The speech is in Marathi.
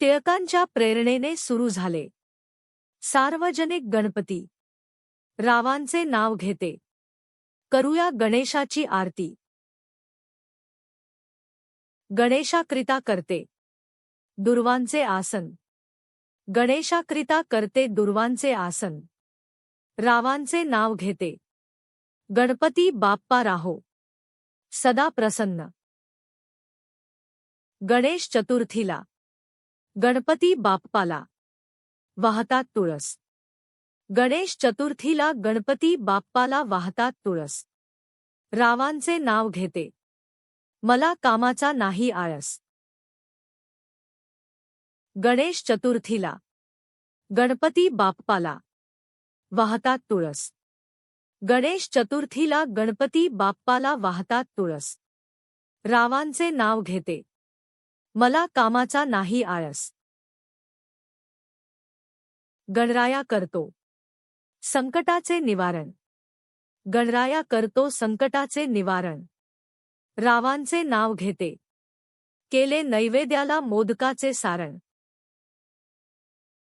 टिळकांच्या प्रेरणेने सुरू झाले. सार्वजनिक गणपती. रावांचे नाव घेते. करूया गणेशाची आरती. गणेशाकरिता करते. दुर्वांचे आसन. गणेशाकरिता करते दुर्वांचे आसन. रावांचे नाव घेते. गणपती बाप्पा राहो. सदा प्रसन्न. गणेश चतुर्थीला. गणपती बाप्पाला. वाहतात तुळस. गणेश चतुर्थीला गणपती बाप्पाला वाहतात तुळस. रावांचे नाव घेते. मला कामाचा नाही आळस. गणेश चतुर्थीला. गणपती बाप्पाला. वाहतात तुळस. गणेश चतुर्थीला गणपती बाप्पाला वाहतात तुळस. रावांचे नाव घेते. मला कामाचा नाही आळस. गणराया करतो. संकटाचे निवारण. गणराया करतो संकटाचे निवारण. रावांचे नाव घेते. केले नैवेद्याला मोदकाचे सारण.